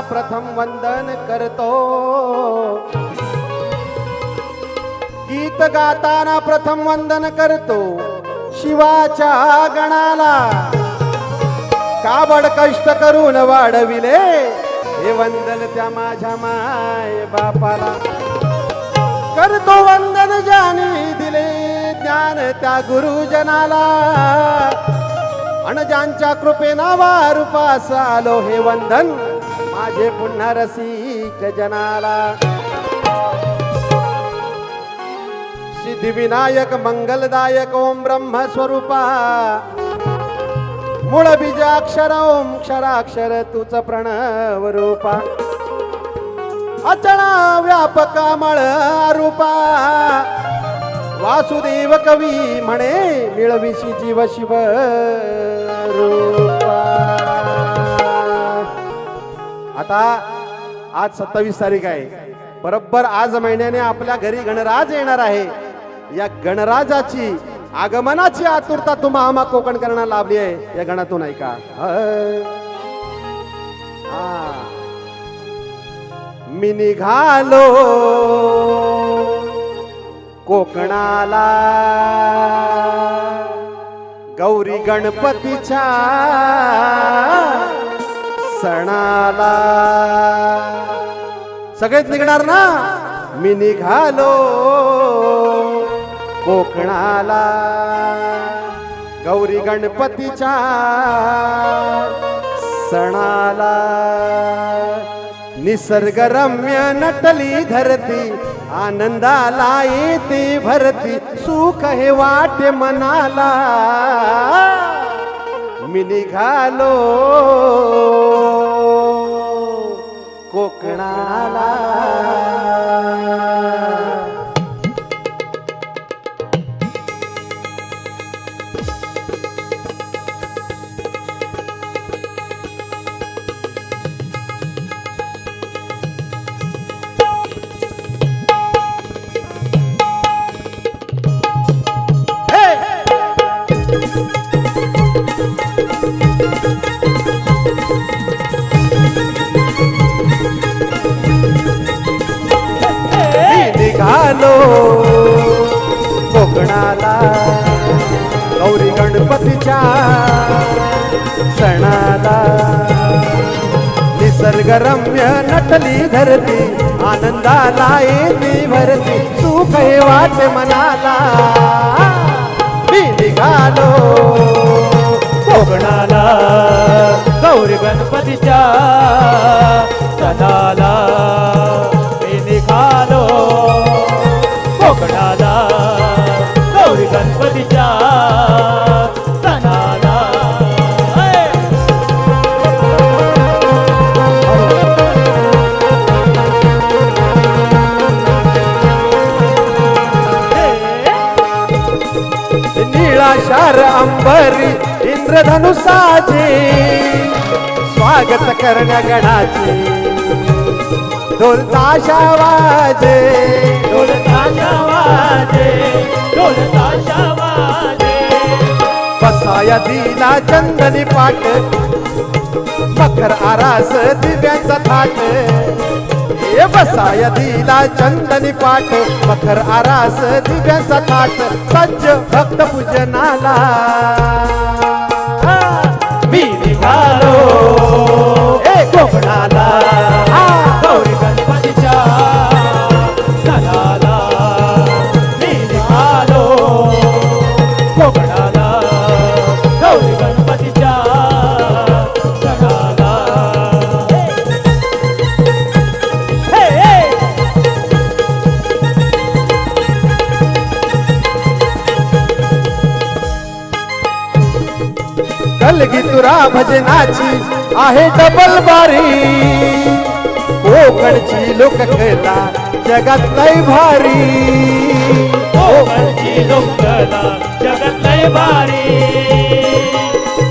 प्रथम वंदन करतो. गीत गाताना प्रथम वंदन करतो. शिवाच्या गणाला काबड कष्ट करून वाढविले. हे वंदन त्या माझ्या माय बापाला. करतो वंदन ज्याने दिले ज्ञान त्या गुरुजनाला. आणि ज्यांच्या कृपेना वारूपास आलो हे वंदन. माझे पुन्हा रसिक जनाला. सिद्धिविनायक मंगलदायक ओम ब्रह्म स्वरूपा मूळ बीजाक्षर ओम क्षराक्षर तुच प्रणव रूपा. अचळा व्यापक मळ रूपा वासुदेव कवी म्हणे मिळविशी जीव शिव रूपा. आता आज सत्तावीस तारीख आहे. बरोबर आज महिन्याने आपल्या घरी गणराज येणार आहे. या गणराजाची आगमनाची आतुरता तुम्हा आम्हा कोकण करण्याला लाभली आहे. या गणातून ऐका. मी निघालो कोकणाला. गौरी गणपतीच्या सणाला. सगळेच निघणार ना? मी निघालो कोकणाला. गौरी गणपतीच्या सणाला. निसर्गरम्य नटली धरती आनंदाला येते भरती सुख हे वाटे मनाला. मी निघालो निघालो कोकणाला गौरी गणपतीच्या सणाला. निसर्गरम्य नटली धरती आनंदाला येते भरती सुख हे वाट मनाला. कोकणाला गौरी गणपतीच्या सणाला अंबरी इंद्रधनुसाचे स्वागत करण्या गणाचे ढोल ताशा वाजे ढोल ताशा वाजे ढोल ताशा वाजे बसाया दिला चंदनी पाट मखर आरास दिव्यांचा थाट बसाया दिला चंदनी पाट मखर आरास दिव्यांचा थाट सज्ज भक्त पूजनाला. मी निघालो. ए कोकणाला. गौरी गणपतीच्या सणाला मी निघालो. कोकणाला. कलगी तुरा भजनाची आहे डबल बारी. कोकणची लोककला जगात लय भारी. कोकणची लोककला जगत लय भारी.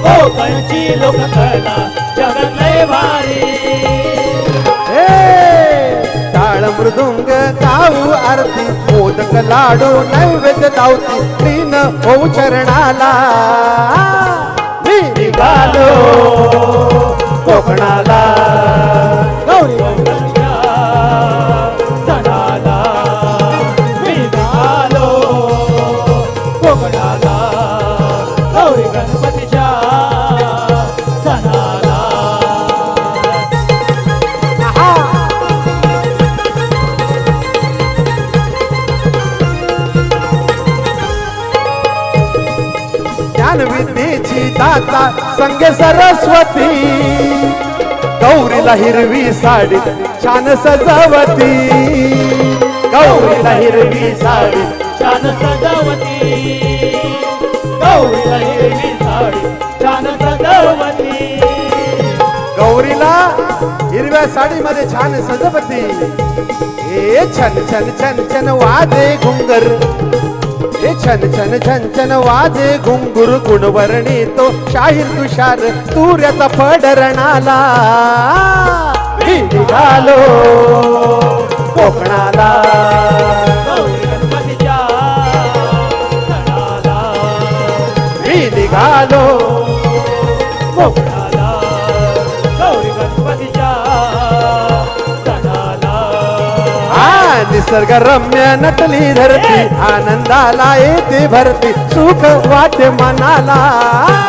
कोकणची लोककला जगत लय भारी टाळ मृदुंग गाऊ आरती मोदक लाडू नैवेद्य दावती तीन होऊ चरणाला. निघालो कोकणाला. संगे सरस्वती. गौरीला हिरवी साडी छान सजावती. गौरीला हिरवी साडी छान सजावती. गौरीला हिरवी साडी छान सजावती. गौरीला हिरव्या साडीमध्ये छान सजवती. हे छन छन छन छन वाजे घुंगर. हे छन छन छन छन वाजे घुंगुर गुणवर्णी तो शाहीर तुषार तुऱ्याचा पडरणाला निघालो कोकणाला. निसर्गरम्य निसर्ग रम्य नटली धरती आनंदाला येते भरती सुख वाटे मनाला.